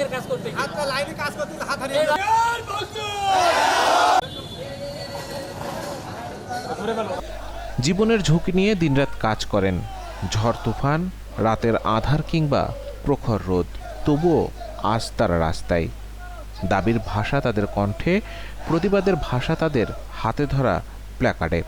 লাইনের কাজ করতে। হাতটা লাইনে কাজ করতে হাত হারিয়ে জীবনের ঝুঁকি নিয়ে দিনরাত কাজ করেন। ঝড় তুফান রাতের আধার কিংবা প্রখর রোদ তবুও আজ তারা রাস্তায়। দাবির ভাষা তাদের কণ্ঠে প্রতিবাদের ভাষা তাদের হাতে ধরা প্ল্যাকার্ডে।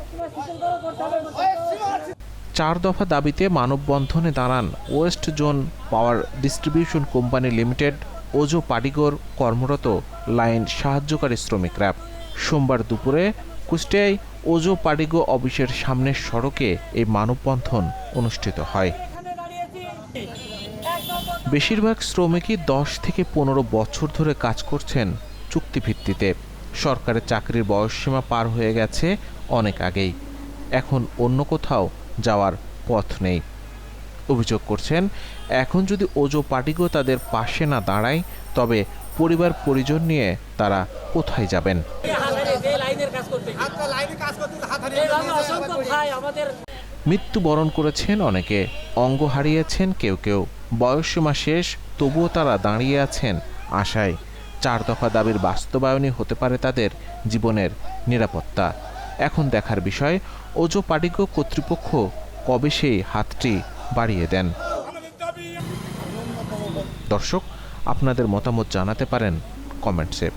চার দফা দাবিতে মানববন্ধনে দাঁড়ান West Zone Power Distribution Company Limited. ওজো পাডিগর কর্মরত লাইন সাহায্যকারী শ্রমিকরা। সোমবার দুপুরে কুষ্টিয়ায় ওজো পাডিগো অফিসের সামনের সড়কে এই মানববন্ধন অনুষ্ঠিত হয়। বেশিরভাগ শ্রমিকই দশ থেকে পনেরো বছর ধরে কাজ করছেন চুক্তিভিত্তিতে। সরকারের চাকরির বয়সসীমা পার হয়ে গেছে অনেক আগেই। এখন অন্য কোথাও যাওয়ার পথ নেই। অভিযোগ করছেন। এখন যদি ওজো পার্টিগো তাদের পাশে না দাঁড়ায়, তবে পরিবার পরিজন নিয়ে তারা কোথায় যাবেন? মৃত্যুবরণ করেছেন অনেকে, অঙ্গ হারিয়েছেন কেউ কেউ। বয়সসীমা শেষ, তবুও তারা দাঁড়িয়ে আছেন আশায়। চার দফা দাবির বাস্তবায়নই হতে পারে তাদের জীবনের নিরাপত্তা। এখন দেখার বিষয় ওজো পাডিগো কর্তৃপক্ষ কবে সেই হাতটি বাড়িয়ে দেন। দর্শক আপনাদের মতামত জানাতে পারেন কমেন্টসে।